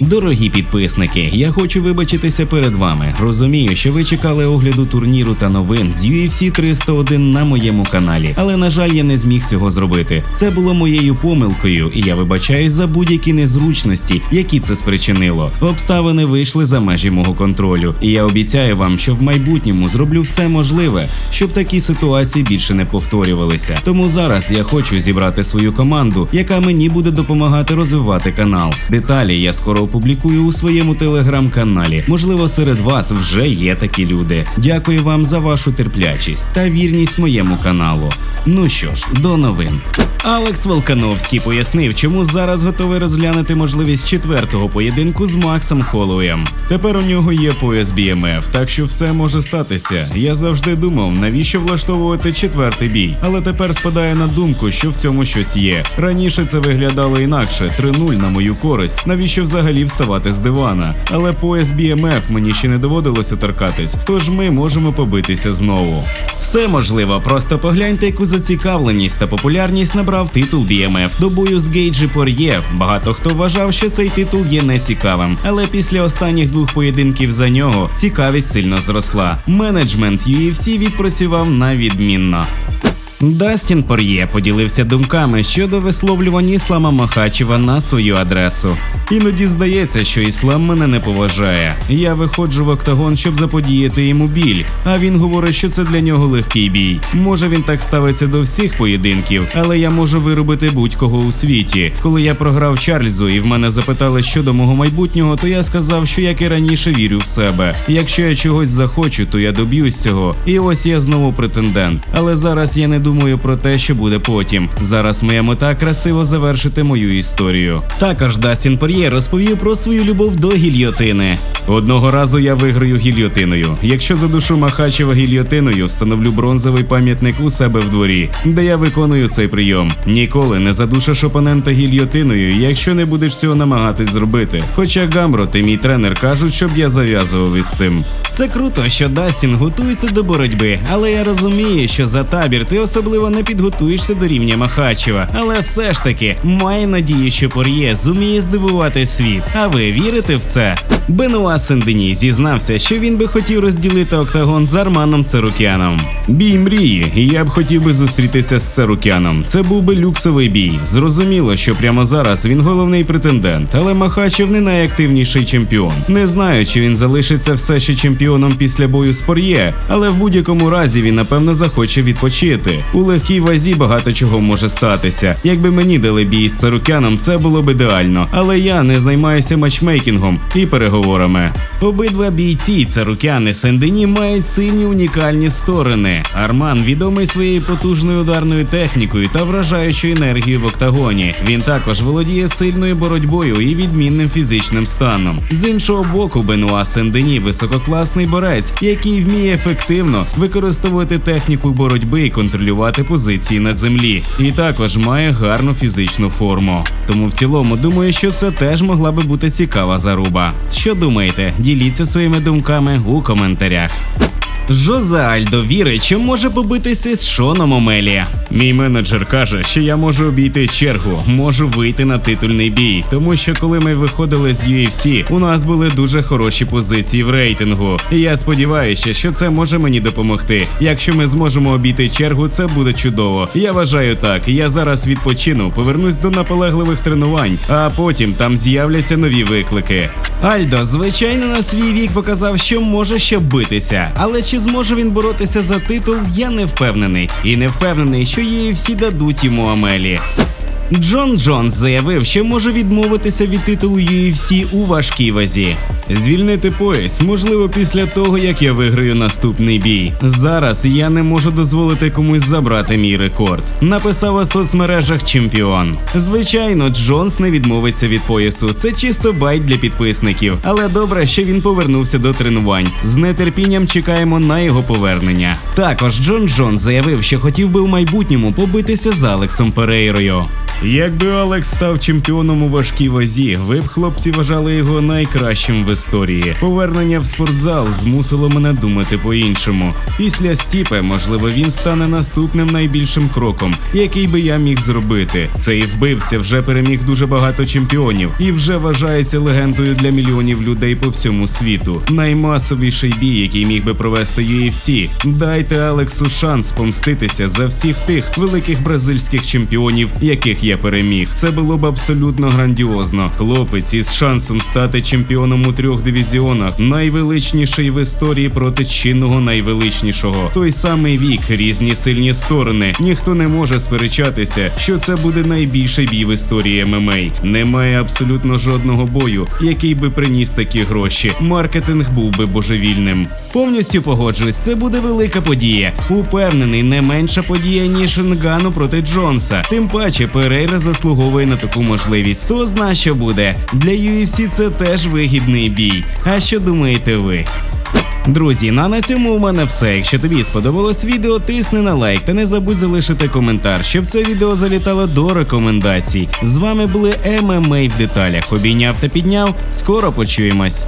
Дорогі підписники, я хочу вибачитися перед вами. Розумію, що ви чекали огляду турніру та новин з UFC 301 на моєму каналі, але на жаль, я не зміг цього зробити. Це було моєю помилкою, і я вибачаюсь за будь-які незручності, які це спричинило. Обставини вийшли за межі мого контролю, і я обіцяю вам, що в майбутньому зроблю все можливе, щоб такі ситуації більше не повторювалися. Тому зараз я хочу зібрати свою команду, яка мені буде допомагати розвивати канал. Деталі я скоро опублікую у своєму телеграм-каналі. Можливо, серед вас вже є такі люди. Дякую вам за вашу терплячість та вірність моєму каналу. Ну що ж, до новин. Алекс Волкановський пояснив, чому зараз готовий розглянути можливість четвертого поєдинку з Максом Холлоуєм. Тепер у нього є пояс BMF, так що все може статися. Я завжди думав, навіщо влаштовувати четвертий бій, але тепер спадає на думку, що в цьому щось є. Раніше це виглядало інакше, 3-0 на мою користь. Навіщо взагалі вставати з дивана? Але пояс BMF мені ще не доводилося торкатись, тож ми можемо побитися знову. Все можливо, просто погляньте, яку зацікавленість та популярність набрав титул BMF до бою з Гейджі Пор'є. Багато хто вважав, що цей титул є нецікавим, але після останніх двох поєдинків за нього цікавість сильно зросла. Менеджмент UFC відпрацював на відмінно. Дастін Пор'є поділився думками щодо висловлювань Іслама Махачева на свою адресу. Іноді здається, що іслам мене не поважає. Я виходжу в октагон, щоб заподіяти йому біль. А він говорить, що це для нього легкий бій. Може він так ставиться до всіх поєдинків, але я можу виробити будь-кого у світі. Коли я програв Чарльзу і в мене запитали щодо мого майбутнього, то я сказав, що як і раніше вірю в себе. Якщо я чогось захочу, то я доб'юсь цього. І ось я знову претендент. Але зараз я не думаю про те, що буде потім. Зараз моя мета красиво завершити мою історію. Також Дастін Пор'є розповів про свою любов до гільйотини. Одного разу я виграю гільйотиною. Якщо задушу Махачева гільйотиною, встановлю бронзовий пам'ятник у себе в дворі, де я виконую цей прийом. Ніколи не задушиш опонента гільйотиною, якщо не будеш цього намагатись зробити. Хоча Гамро та мій тренер кажуть, щоб я зав'язував із цим. Це круто, що Дастін готується до боротьби, але я розумію, що за табір ти особливо не підготуєшся до рівня Махачева. Але все ж таки маю надію, що Пор'є зуміє здивувати світ. А ви вірите в це? Бенуа Сендені зізнався, що він би хотів розділити октагон з Арманом Царукяном. Бій мрії, і я б хотів би зустрітися з Царукяном. Це був би люксовий бій. Зрозуміло, що прямо зараз він головний претендент, але Махачев не найактивніший чемпіон. Не знаю, чи він залишиться все ще чемпіоном після бою з Пор'є, але в будь-якому разі він напевно захоче відпочити. У легкій вазі багато чого може статися. Якби мені дали бій з Царукяном, це було б ідеально. Але я не займаюся матчмейкінгом і переговорами. Обидва бійці Царукяни Сендені мають сильні унікальні сторони. Арман відомий своєю потужною ударною технікою та вражаючою енергією в октагоні. Він також володіє сильною боротьбою і відмінним фізичним станом. З іншого боку, Бенуа Сендені висококласний борець, який вміє ефективно використовувати техніку боротьби і контролювати позиції на землі, і також має гарну фізичну форму. Тому в цілому думаю, що це теж могла би бути цікава заруба. Що думаєте? Діліться своїми думками у коментарях. Жозе Альдо вірить, що може побитися з Шоном Омелі. Мій менеджер каже, що я можу обійти чергу, можу вийти на титульний бій, тому що коли ми виходили з UFC, у нас були дуже хороші позиції в рейтингу. І я сподіваюся, що це може мені допомогти. Якщо ми зможемо обійти чергу, це буде чудово. Я вважаю так. Я зараз відпочину, повернусь до наполегливих тренувань, а потім там з'являться нові виклики. Альдо, звичайно, на свій вік показав, що може ще битися, але чи зможе він боротися за титул, я не впевнений. І не впевнений, що її всі дадуть йому Амелі. Джон Джонс заявив, що може відмовитися від титулу UFC у важкій вазі. Звільнити пояс, можливо, після того, як я виграю наступний бій. Зараз я не можу дозволити комусь забрати мій рекорд. Написав у соцмережах чемпіон. Звичайно, Джонс не відмовиться від поясу. Це чисто байт для підписників. Але добре, що він повернувся до тренувань. З нетерпінням чекаємо на його повернення. Також Джон Джонс заявив, що хотів би в майбутньому побитися з Алексом Перейрою. Якби Алекс став чемпіоном у важкій вазі, ви б хлопці вважали його найкращим в історії. Повернення в спортзал змусило мене думати по-іншому. Після Стіпе, можливо, він стане наступним найбільшим кроком, який би я міг зробити. Цей вбивця вже переміг дуже багато чемпіонів і вже вважається легендою для мільйонів людей по всьому світу. Наймасовіший бій, який міг би провести UFC. Дайте Алексу шанс помститися за всіх тих великих бразильських чемпіонів, яких я переміг. Це було б абсолютно грандіозно. Хлопець із шансом стати чемпіоном у трьох дивізіонах, найвеличніший в історії проти чинного найвеличнішого. Той самий вік, різні сильні сторони. Ніхто не може сперечатися, що це буде найбільший бій в історії ММА. Немає абсолютно жодного бою, який би приніс такі гроші. Маркетинг був би божевільним. Повністю погоджуюсь, це буде велика подія. Упевнений, не менша подія ніж Нгану проти Джонса. Тим паче Перейра заслуговує на таку можливість. Хто зна, що буде для UFC це теж вигідний бій. А що думаєте ви? Друзі, ну а на цьому у мене все. Якщо тобі сподобалось відео, тисни на лайк та не забудь залишити коментар, щоб це відео залітало до рекомендацій. З вами були ММА в деталях. Обійняв та підняв. Скоро почуємось.